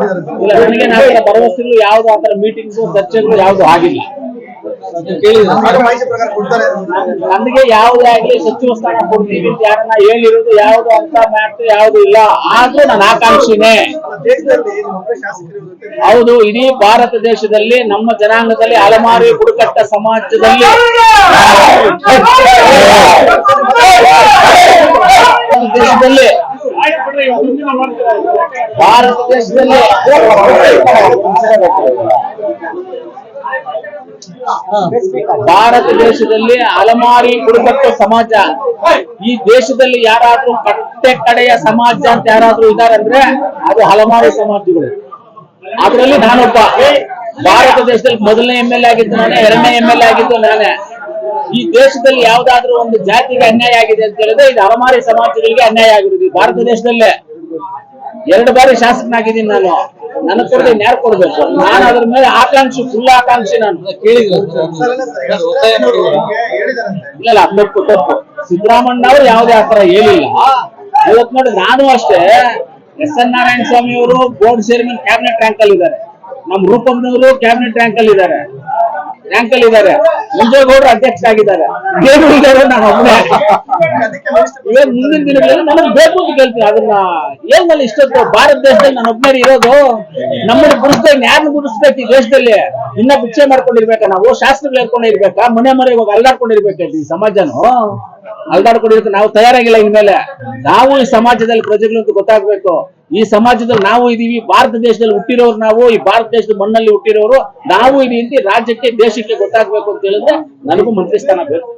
ನನಗೆ ಭರವಸೆಗಳು ಯಾವ್ದು ಆತರ ಮೀಟಿಂಗ್ಸ್ ಚರ್ಚೆಗಳು ಯಾವ್ದು ಆಗಿಲ್ಲ. ನಮಗೆ ಯಾವುದೇ ಆಗ್ಲಿ ಸಚಿವ ಸ್ಥಾನ ಕೊಡ್ತೀವಿ. ಅಂತ ಯಾರನ್ನ ಹೇಳಿರೋದು ಯಾವ್ದು ಅಂತ ಮ್ಯಾಟ್ ಯಾವ್ದು ಇಲ್ಲ. ಆದ್ರೂ ನಾನು ಆಕಾಂಕ್ಷಿನೇ. ಹೌದು ಇಡೀ ಭಾರತ ದೇಶದಲ್ಲಿ ನಮ್ಮ ಜನಾಂಗದಲ್ಲಿ ಅಲಮಾರಿ ಬುಡಕಟ್ಟ ಸಮಾಜದಲ್ಲಿ ದೇಶದಲ್ಲಿ ಭಾರತ ದೇಶದಲ್ಲಿ ಭಾರತ ದೇಶದಲ್ಲಿ ಅಲಮಾರಿ ಬುಡಕಟ್ಟು ಸಮಾಜ. ಈ ದೇಶದಲ್ಲಿ ಯಾರಾದ್ರೂ ಕಟ್ಟೆ ಕಡೆಯ ಸಮಾಜ ಅಂತ ಯಾರಾದ್ರೂ ಇದಾರೆ ಅಂದ್ರೆ ಅದು ಅಲಮಾರಿ ಸಮಾಜಗಳು. ಅದರಲ್ಲಿ ನಾನೊಬ್ಬ. ಭಾರತ ದೇಶದಲ್ಲಿ ಮೊದಲನೇ ಎಂ ಎಲ್ ಆಗಿದ್ದು ನಾನೇ, ಎರಡನೇ ಎಂ ಎಲ್ ಆಗಿದ್ದು ನಾನೇ. ಈ ದೇಶದಲ್ಲಿ ಯಾವ್ದಾದ್ರು ಒಂದು ಜಾತಿಗೆ ಅನ್ಯಾಯ ಆಗಿದೆ ಅಂತ ಹೇಳಿದ್ರೆ ಇದು ಅರಮಾರಿ ಸಮಾಜಗಳಿಗೆ ಅನ್ಯಾಯ ಆಗಿರೋದು ಭಾರತ ದೇಶದಲ್ಲೇ ಎರಡು ಬಾರಿ ಶಾಸಕನಾಗಿದ್ದೀನಿ ನಾನು. ನನ್ನ ಕೊಡದೆ ನ್ಯಾಯ ಕೊಡ್ಬೇಕು? ನಾನು ಅದ್ರ ಮೇಲೆ ಆಕಾಂಕ್ಷಿ ಫುಲ್ ಆಕಾಂಕ್ಷಿ ನಾನು. ಇಲ್ಲ ಇಲ್ಲ ತಪ್ಪು ತಪ್ಪು. ಸಿದ್ದರಾಮಣ್ಣ ಅವರು ಯಾವ್ದೇ ಆತರ ಹೇಳಿಲ್ಲ. ಇವತ್ ನೋಡಿ ನಾನು ಅಷ್ಟೇ ಎಸ್ ಎನ್ ನಾರಾಯಣ ಸ್ವಾಮಿ ಅವರು ಬೋರ್ಡ್ ಚೇರ್ಮನ್ ಕ್ಯಾಬಿನೆಟ್ ರ್ಯಾಂಕ್ ಅಲ್ಲಿ ಇದ್ದಾರೆ ನಮ್ ರೂಪಮ್ನವರು ಕ್ಯಾಬಿನೆಟ್ ರ್ಯಾಂಕ್ ಅಲ್ಲಿ ಇದ್ದಾರೆ ರ್ಯಾಂಕ್ ಅಲ್ಲಿ ಇದ್ದಾರೆ. ಮುಂಜೇಗೌಡರು ಅಧ್ಯಕ್ಷ ಆಗಿದ್ದಾರೆ. ನಾನು ಒಬ್ಬನೇ ಇವಾಗ ಮುಂದಿನ ದಿನಗಳಲ್ಲಿ ನನಗೆ ಬೇಕು ಅಂತ ಕೇಳ್ತೀನಿ ಅದನ್ನ ಏನಲ್ಲಿ ಇಷ್ಟೊತ್ತು ಭಾರತ ದೇಶದಲ್ಲಿ ನಾನು ಒಬ್ಬನೇ ಇರೋದು. ನಮ್ಮನ್ನ ಗುಡಿಸ್ಬೇಕು ಯಾರನ್ನ ಗುಡಿಸ್ಬೇಕು ಈ ದೇಶದಲ್ಲಿ? ಇನ್ನ ಭಿಕ್ಷೆ ಮಾಡ್ಕೊಂಡಿರ್ಬೇಕ ನಾವು? ಶಾಸ್ತ್ರಗಳು ಹೇಳ್ಕೊಂಡಿರ್ಬೇಕಾ? ಮನೆ ಮನೆ ಇವಾಗ ಅಲ್ಲಾಡ್ಕೊಂಡಿರ್ಬೇಕು ಈ ಸಮಾಜನು. ಅಲ್ದಾಡ್ಕೊಂಡಿರ್ಬೇಕು ನಾವು ತಯಾರಾಗಿಲ್ಲ ಇನ್ಮೇಲೆ. ನಾವು ಈ ಸಮಾಜದಲ್ಲಿ ಪ್ರಜೆಗಳು ಅಂತ ಗೊತ್ತಾಗ್ಬೇಕು. ಈ ಸಮಾಜದಲ್ಲಿ ನಾವು ಇದೀವಿ, ಭಾರತ ದೇಶದಲ್ಲಿ ಹುಟ್ಟಿರೋರು ನಾವು, ಈ ಭಾರತ ದೇಶದ ಮಣ್ಣಲ್ಲಿ ಹುಟ್ಟಿರೋರು, ನಾವು ಇದೀವಿ ರಾಜ್ಯಕ್ಕೆ, ದೇಶಕ್ಕೆ ಗೊತ್ತಾಗ್ಬೇಕು ಅಂತ ಹೇಳಿದ್ರೆ ನನಗೂ ಮಂತ್ರಿ ಸ್ಥಾನ ಬೇಕು.